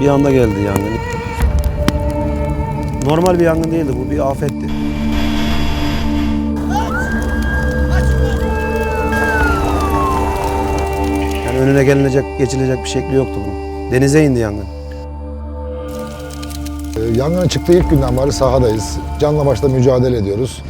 Bir anda geldi yangın. Normal bir yangın değildi bu bir afetti. Yani önüne gelinecek, geçilecek bir şekli yoktu bunun. Denize indi yangın. Ee, Yangının çıktığı ilk günden beri sahadayız. Canla başla mücadele ediyoruz.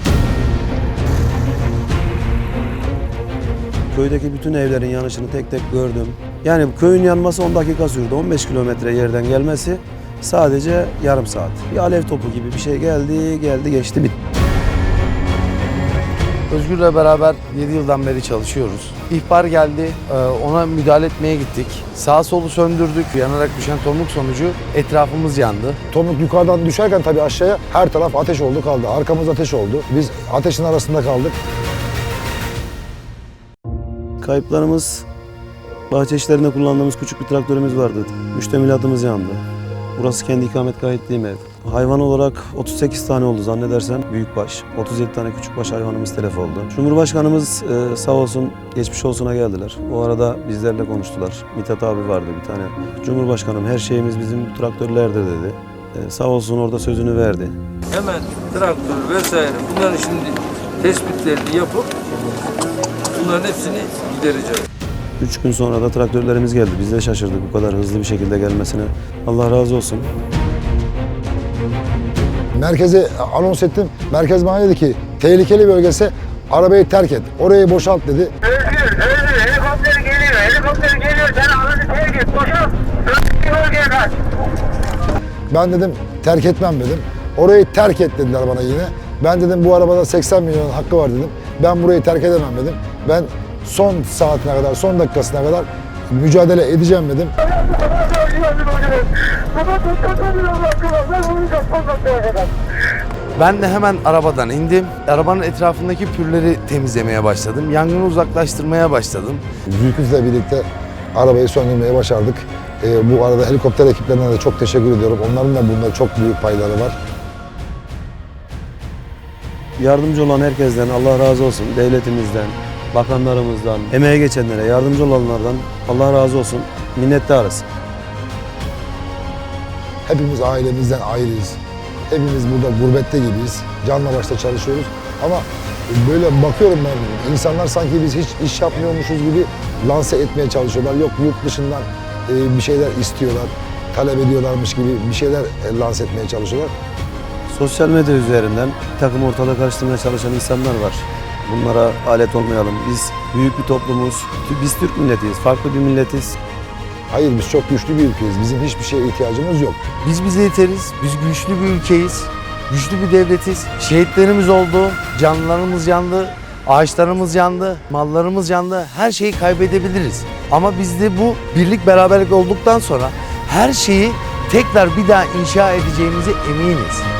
Köydeki bütün evlerin yanışını tek tek gördüm. Yani köyün yanması 10 dakika sürdü. 15 kilometre yerden gelmesi sadece yarım saat. Bir alev topu gibi bir şey geldi, geldi, geçti, bitti. Özgür'le beraber 7 yıldan beri çalışıyoruz. İhbar geldi, e, ona müdahale etmeye gittik. Sağ solu söndürdük. Yanarak düşen tomruk sonucu etrafımız yandı. Tomruk yukarıdan düşerken tabii aşağıya her taraf ateş oldu kaldı. Arkamız ateş oldu. Biz ateşin arasında kaldık. Kayıplarımız bahçe işlerinde kullandığımız küçük bir traktörümüz vardı. Müştemilatımız yandı. Burası kendi ikamet gayetliğim ev. Hayvan olarak 38 tane oldu zannedersem büyükbaş. 37 tane küçükbaş hayvanımız telef oldu. Cumhurbaşkanımız e, sağ olsun geçmiş olsuna geldiler. O arada bizlerle konuştular. Mithat abi vardı bir tane. Cumhurbaşkanım her şeyimiz bizim traktörlerdir dedi. E, sağ olsun orada sözünü verdi. hemen traktör vesaire bunların şimdi tespitlerini yapıp bunların hepsini gidereceğiz. Üç gün sonra da traktörlerimiz geldi. Biz de şaşırdık bu kadar hızlı bir şekilde gelmesine. Allah razı olsun. Merkeze anons ettim. Merkez bana dedi ki tehlikeli bölgesi arabayı terk et. Orayı boşalt dedi. Özgür, Özgür helikopter geliyor, helikopter geliyor. Sen aracı terk et, boşalt. Özgür bölgeye kaç. Ben dedim terk etmem dedim. Orayı terk et dediler bana yine. Ben dedim bu arabada 80 milyon hakkı var dedim. Ben burayı terk edemem dedim. Ben son saatine kadar, son dakikasına kadar mücadele edeceğim dedim. Ben de hemen arabadan indim. Arabanın etrafındaki pürleri temizlemeye başladım. Yangını uzaklaştırmaya başladım. Büyüküzle birlikte arabayı söndürmeye başardık. Ee, bu arada helikopter ekiplerine de çok teşekkür ediyorum. Onların da bunda çok büyük payları var. Yardımcı olan herkesten Allah razı olsun. Devletimizden, bakanlarımızdan, emeğe geçenlere, yardımcı olanlardan Allah razı olsun. Minnettarız. Hepimiz ailemizden ayrıyız. Hepimiz burada gurbette gibiyiz. Canla başla çalışıyoruz. Ama böyle bakıyorum ben insanlar sanki biz hiç iş yapmıyormuşuz gibi lanse etmeye çalışıyorlar. Yok yurt dışından e, bir şeyler istiyorlar, talep ediyorlarmış gibi bir şeyler e, lanse etmeye çalışıyorlar. Sosyal medya üzerinden takım ortalığı karıştırmaya çalışan insanlar var. Bunlara alet olmayalım. Biz büyük bir toplumuz. Biz Türk milletiyiz. Farklı bir milletiz. Hayır biz çok güçlü bir ülkeyiz. Bizim hiçbir şeye ihtiyacımız yok. Biz bize yeteriz. Biz güçlü bir ülkeyiz. Güçlü bir devletiz. Şehitlerimiz oldu. Canlılarımız yandı. Ağaçlarımız yandı. Mallarımız yandı. Her şeyi kaybedebiliriz. Ama bizde bu birlik beraberlik olduktan sonra her şeyi tekrar bir daha inşa edeceğimize eminiz.